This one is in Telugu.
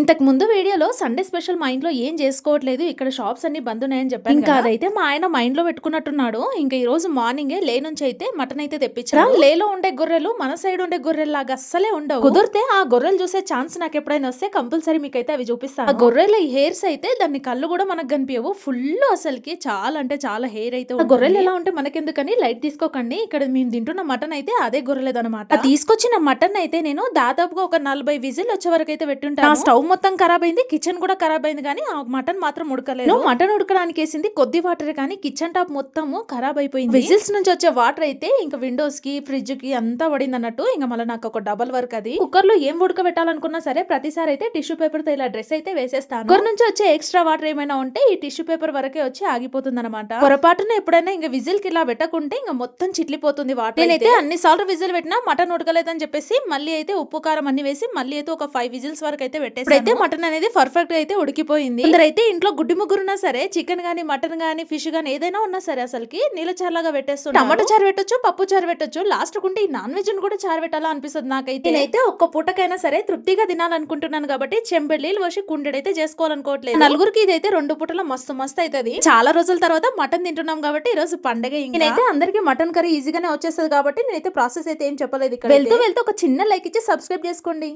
ఇంతకు ముందు వీడియోలో సండే స్పెషల్ మా ఇంట్లో ఏం చేసుకోవట్లేదు ఇక్కడ షాప్స్ అన్ని బంద్ ఉన్నాయని చెప్పాను ఇంకా అదైతే మా ఆయన మైండ్లో పెట్టుకున్నట్టున్నాడు. ఇంకా ఈ రోజు మార్నింగే లే నుంచి అయితే మటన్ అయితే తెప్పించారు. లేలో ఉండే గొర్రెలు మన సైడ్ ఉండే గొర్రెల్లాగా అస్సలే ఉండవు. కుదిరితే ఆ గొర్రెలు చూసే ఛాన్స్ నాకు ఎప్పుడైనా వస్తే కంపల్సరీ మీకైతే అవి చూపిస్తాను. ఆ గొర్రెల హెయిర్స్ అయితే దాని కళ్ళు కూడా మనకు కనిపించవు. ఫుల్ అసలుకి చాలా అంటే చాలా హెయిర్ అయితే గొర్రెలు ఎలా ఉంటే మనకెందుకని లైట్ తీసుకోకండి. ఇక్కడ మేము తింటున్న మటన్ అయితే అదే గొర్రెలేదన్నమాట తీసుకొచ్చిన మటన్ అయితే నేను దాదాపుగా ఒక నలభై విజిల్ వచ్చే వరకు అయితే పెట్టుంటాను. నా స్టవ్ మొత్తం ఖరాబ్ అయింది కిచెన్ కూడా ఖరాబ్ అయింది కానీ ఆ మటన్ మాత్రం ఉడకలేదు. మటన్ ఉడకడానికి వేసింది కొద్ది వాటర్ కానీ కిచెన్ టాప్ మొత్తము ఖరాబ్ అయిపోయింది. విజిల్స్ నుంచి వచ్చే వాటర్ అయితే ఇంకా విండోస్కి ఫ్రిడ్జ్కి అంతా పడింది అన్నట్టు ఇంకా మళ్ళీ నాకు ఒక డబల్ వర్క్ అది. కుక్కర్లో ఏం ఉడకబెట్టాలనుకున్నా సరే ప్రతిసారి అయితే టిష్యూ పేపర్తో ఇలా డ్రెస్ అయితే వేసేస్తాను. కుక్కర్ నుంచి వచ్చే ఎక్స్ట్రా వాటర్ ఏమైనా ఉంటే ఈ టిష్యూ పేపర్ వరకే వచ్చి ఆగిపోతుంది అనమాట పొరపాటున ఎప్పుడైనా ఇంకా విజిల్కి ఇలా పెట్టకుంటే ఇంకా మొత్తం చిట్లిపోతుంది వాటర్ నేనైతే అన్ని సార్లు విజిల్ పెట్టినా మటన్ ఉడకలేదని చెప్పేసి మళ్ళీ అయితే ఉప్పు కారం అన్ని వేసి మళ్ళీ అయితే ఒక ఫైవ్ విజిల్స్ వరకు అయితే పెట్టేసి అయితే మటన్ అనేది పర్ఫెక్ట్ అయితే ఉడికిపోయింది. అయితే ఇంట్లో గుడ్డి ముగ్గురు ఉన్నా సరే చికెన్ గానీ మటన్ గానీ ఫిష్ గానీ ఏదైనా ఉన్నా సరే అసలుకి నీళ్ళ చారులాగా పెట్టేస్తుంది టమాటో చారు పెట్టొచ్చు పప్పు చారు పెట్టొచ్చు. లాస్ట్ కుంటే ఈ నాన్ వెజ్ కూడా చారు పెట్టాలా అనిపిస్తుంది నాకైతే. నేనైతే ఒక్క పూటకైనా సరే తృప్తిగా తినాలనుకుంటున్నాను కాబట్టి చెంబెళ్ళీలు వచ్చి కుండెడైతే చేసుకోవాలనుకోవట్లేదు. నలుగురికి ఇదైతే రెండు పూటల మస్తు మస్తు అవుతుంది చాలా రోజుల తర్వాత మటన్ తింటున్నాం కాబట్టి ఈ రోజు పండగ ఇంకా. నేనైతే అందరికి మటన్ కర్రీ ఈజీగానే వచ్చేస్తుంది కాబట్టి నేనైతే ప్రాసెస్ అయితే ఏం చెప్పలేదు ఇక్కడ వెళ్తూ వెళ్తూ ఒక చిన్న లైక్ ఇచ్చి సబ్స్క్రైబ్ చేసుకోండి.